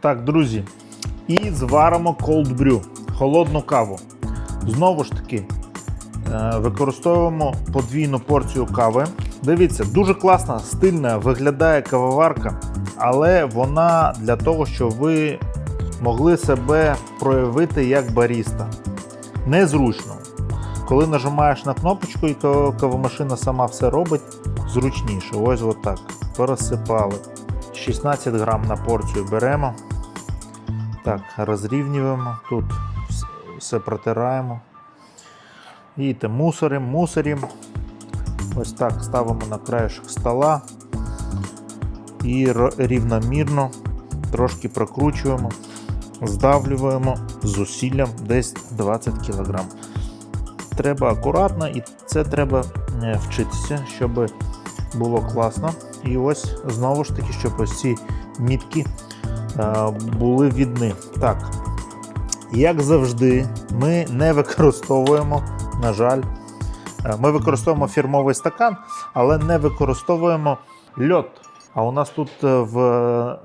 Так, друзі, і зваримо cold brew, холодну каву. Знову ж таки, е, використовуємо подвійну порцію кави. Дивіться, дуже класна, стильна виглядає кавоварка, але вона для того, щоб ви могли себе проявити як баріста. Незручно. Коли нажимаєш на кнопочку і кав- кавомашина сама все робить, зручніше. Ось отак. Пересипали. 16 грам на порцію беремо. Так, розрівнюємо. Тут все протираємо. І те мусорим, мусорим. Ось так ставимо на краєшок стола і рівномірно трошки прокручуємо, здавлюємо зусиллям десь 20 кг. Треба акуратно і це треба е, вчитися, щоб було класно. І ось знову ж таки, щоб ось ці мітки були видні. Так, як завжди, ми не використовуємо, на жаль, е, ми використовуємо фірмовий стакан, але не використовуємо льод. А у нас тут е, в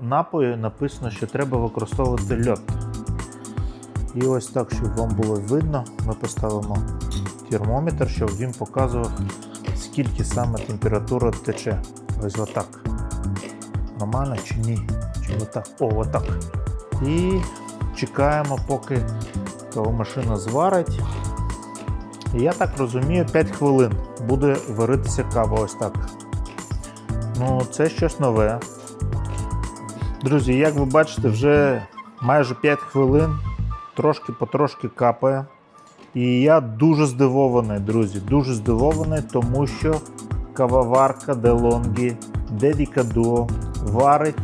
напої написано, що треба використовувати льод. І ось так, щоб вам було видно, ми поставимо термометр, щоб він показував, скільки саме температура тече. Ось отак. Нормально чи ні? Отак? О, отак. І чекаємо, поки кавомашина зварить. Я так розумію, 5 хвилин буде варитися кава ось так. Ну, це щось нове. Друзі, як ви бачите, вже майже 5 хвилин, трошки потрошки капає. І я дуже здивований, друзі, дуже здивований, тому що кавоварка DeLonghi Dedica Duo варить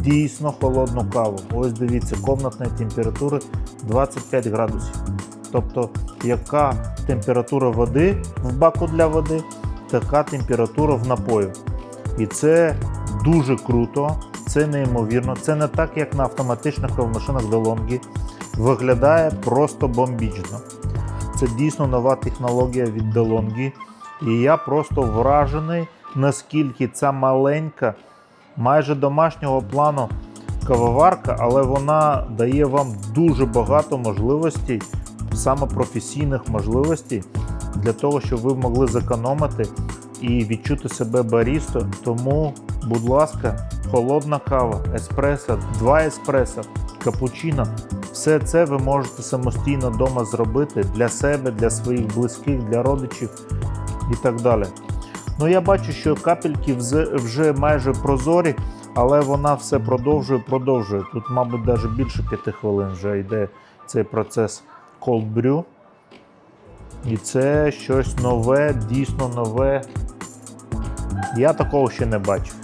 дійсно холодну каву. Ось дивіться, комнатної температури 25 градусів. Тобто, яка температура води в баку для води, така температура в напою. І це дуже круто, це неймовірно. Це не так, як на автоматичних кавомашинах DeLonghi. Виглядає просто бомбічно. Це дійсно нова технологія від DeLonghi. І я просто вражений, наскільки ця маленька, майже домашнього плану кавоварка, але вона дає вам дуже багато можливостей, саме професійних можливостей, для того, щоб ви могли зекономити і відчути себе барістою. Тому, будь ласка, холодна кава, еспресо, два еспресо, капучино. Все це ви можете самостійно вдома зробити для себе, для своїх близьких, для родичів і так далі. Ну, я бачу, що капельки вже майже прозорі, але вона все продовжує, продовжує. Тут, мабуть, навіть більше 5 хвилин вже йде цей процес cold brew. І це щось нове, дійсно нове. Я такого ще не бачив.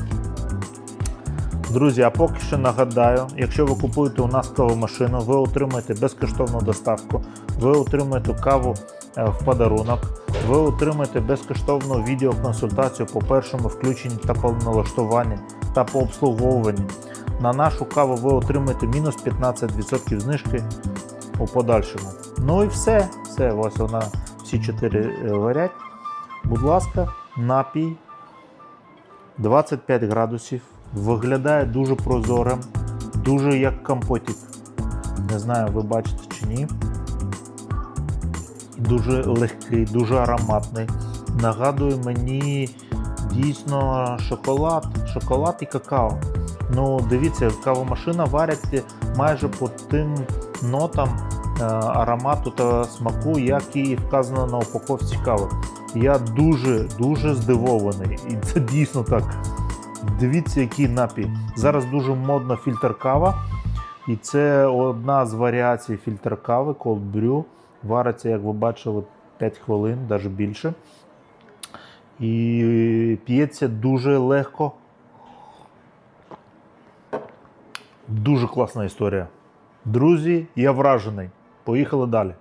Друзі, а поки що нагадаю, якщо ви купуєте у нас кавомашину, ви отримаєте безкоштовну доставку, ви отримаєте каву е, в подарунок, ви отримаєте безкоштовну відеоконсультацію по першому включенні та повналаштуванню та по обслуговуванню. На нашу каву ви отримаєте мінус 15% знижки у подальшому. Ну і все. Все, ось вона всі чотири е, варять. Будь ласка, напій 25 градусів. Виглядає дуже прозорим, дуже як компотик. Не знаю, ви бачите чи ні. Дуже легкий, дуже ароматний. Нагадує мені дійсно шоколад, шоколад і какао. Ну, дивіться, кавомашина варять майже по тим нотам е, аромату та смаку, як і вказано на упаковці кави. Я дуже дуже здивований, і це дійсно так. Дивіться, який напій. Зараз дуже модно фільтр кава. І це одна з варіацій фільтр кави Cold Brew. Вариться, як ви бачили, 5 хвилин, навіть більше. І п'ється дуже легко. Дуже класна історія. Друзі, я вражений. Поїхали далі.